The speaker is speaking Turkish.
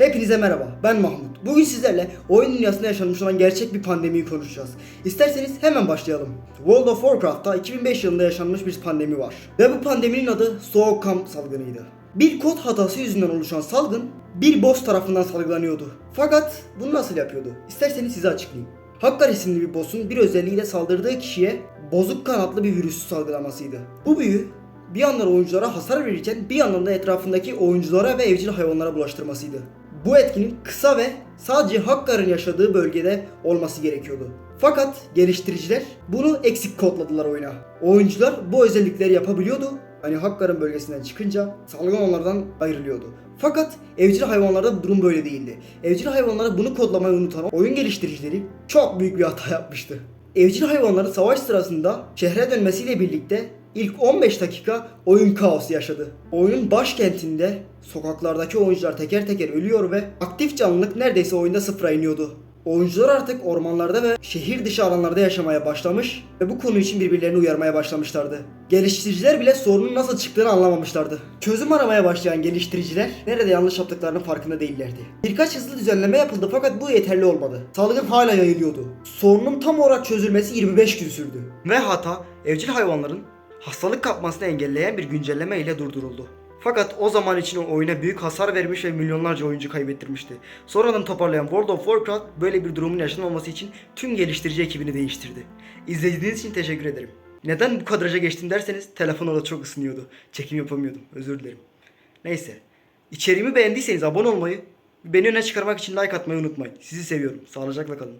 Hepinize merhaba, ben Mahmut. Bugün sizlerle oyun dünyasında yaşanmış olan gerçek bir pandemiyi konuşacağız. İsterseniz hemen başlayalım. World of Warcraft'ta 2005 yılında yaşanmış bir pandemi var. Ve bu pandeminin adı Soğuk salgınıydı. Bir kod hatası yüzünden oluşan salgın bir boss tarafından salgılanıyordu. Fakat bunu nasıl yapıyordu? İsterseniz size açıklayayım. Hakkar isimli bir boss'un bir özelliğiyle saldırdığı kişiye bozuk kanatlı bir virüsü salgılamasıydı. Bu büyü bir yandan oyunculara hasar verirken bir yandan da etrafındaki oyunculara ve evcil hayvanlara bulaştırmasıydı. Bu etkinin kısa ve sadece Hakkar'ın yaşadığı bölgede olması gerekiyordu. Fakat geliştiriciler bunu eksik kodladılar oyuna. Oyuncular bu özellikleri yapabiliyordu. Hani Hakkar'ın bölgesinden çıkınca salgın onlardan ayrılıyordu. Fakat evcil hayvanlarda durum böyle değildi. Evcil hayvanlara bunu kodlamayı unutan oyun geliştiricileri çok büyük bir hata yapmıştı. Evcil hayvanların savaş sırasında şehre dönmesiyle birlikte ilk 15 dakika oyun kaosu yaşadı. Oyunun başkentinde sokaklardaki oyuncular teker teker ölüyor ve aktif canlılık neredeyse oyunda sıfıra iniyordu. Oyuncular artık ormanlarda ve şehir dışı alanlarda yaşamaya başlamış ve bu konu için birbirlerini uyarmaya başlamışlardı. Geliştiriciler bile sorunun nasıl çıktığını anlamamışlardı. Çözüm aramaya başlayan geliştiriciler nerede yanlış yaptıklarının farkında değillerdi. Birkaç hızlı düzenleme yapıldı fakat bu yeterli olmadı. Salgın hala yayılıyordu. Sorunun tam olarak çözülmesi 25 gün sürdü. Ve hata evcil hayvanların hastalık kapmasını engelleyen bir güncelleme ile durduruldu. Fakat o zaman için oyuna büyük hasar vermiş ve milyonlarca oyuncu kaybettirmişti. Sonradan toparlayan World of Warcraft böyle bir durumun yaşanmaması için tüm geliştirici ekibini değiştirdi. İzlediğiniz için teşekkür ederim. Neden bu kadraja geçtim derseniz telefon orada çok ısınıyordu. Çekim yapamıyordum. Özür dilerim. Neyse. İçeriğimi beğendiyseniz abone olmayı, beni öne çıkarmak için like atmayı unutmayın. Sizi seviyorum. Sağlıcakla kalın.